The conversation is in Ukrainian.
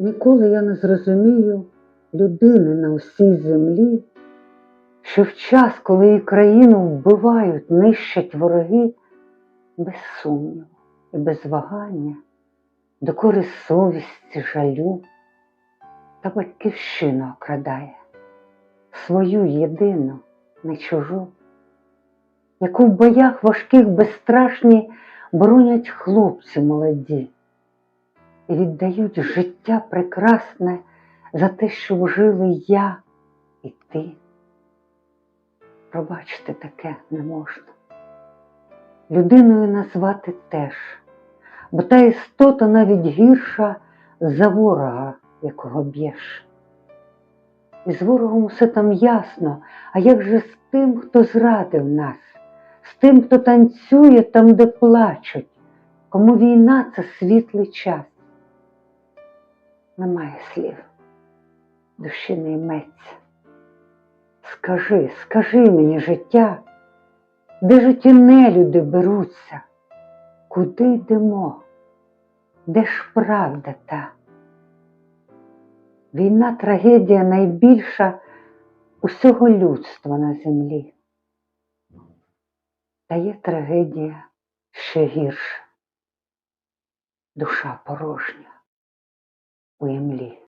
Ніколи я не зрозумію людини на усій землі, що в час, коли її країну вбивають, нищать вороги, без сумніву і без вагання, докори совісті, жалю, та батьківщину окрадає, свою єдину, не чужу, яку в боях важких безстрашні боронять хлопці молоді віддають життя прекрасне за те, що жили я і ти. Пробачити таке не можна. Людиною назвати теж, бо та істота навіть гірша за ворога, якого б'єш. І з ворогом все там ясно, а як же з тим, хто зрадив нас, з тим, хто танцює там, де плачуть, кому війна це світлий час. Немає слів, душі не йметься. Скажи, скажи мені життя, де ж ті нелюди беруться, куди йдемо, де ж правда та? Війна трагедія найбільша усього людства на землі. Та є трагедія ще гірша, душа порожня Wembley.